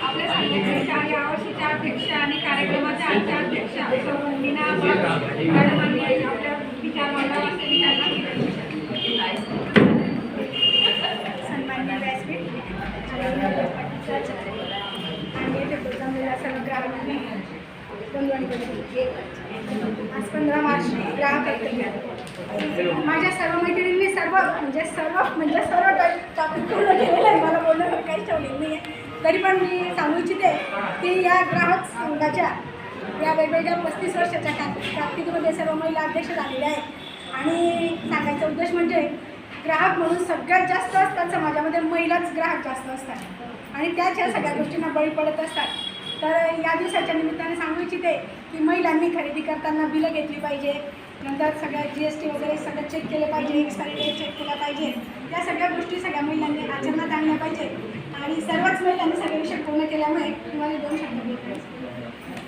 आपल्या संघटनेच्या यावर्षीच्या अध्यक्ष आणि कार्यक्रमाच्या आजच्या अध्यक्षा मीना मॅडमांनी आपल्या विचार मंडळाचे विचारणा केली सन्मान्य व्यासपीठ माझ्या सर्व मैत्रिणींनी म्हणजे सर्व म्हणजे सर्व टॉपिक पूर्ण केलेलं आहे. मला बोलणं काहीच ठेवलेलं नाही आहे तरी पण मी सांगू इच्छिते की या ग्राहक संघाच्या या वेगवेगळ्या पस्तीस वर्षाच्या का सर्व महिला अध्यक्ष झालेल्या आहेत. आणि सांगायचा उद्देश म्हणजे ग्राहक म्हणून सगळ्यात जास्त असतात समाजामध्ये महिलाच ग्राहक जास्त असतात. आणि त्याच ह्या सगळ्या गोष्टींना बळी पडत असतात. तर या दिवसाच्या निमित्ताने सांगू इच्छिते की महिलांनी खरेदी करताना बिलं घेतली पाहिजे. नंतर सगळ्या जी एस टी वगैरे सगळं चेक केलं पाहिजे एक्सपायरी डेट चेक केला पाहिजे. या सगळ्या गोष्टी सगळ्या महिलांनी आचरणात आणल्या पाहिजे आणि सर्वच महिलांनी सगळे विषय पूर्ण केल्यामुळे तुम्हाला दोन शब्द बोलतो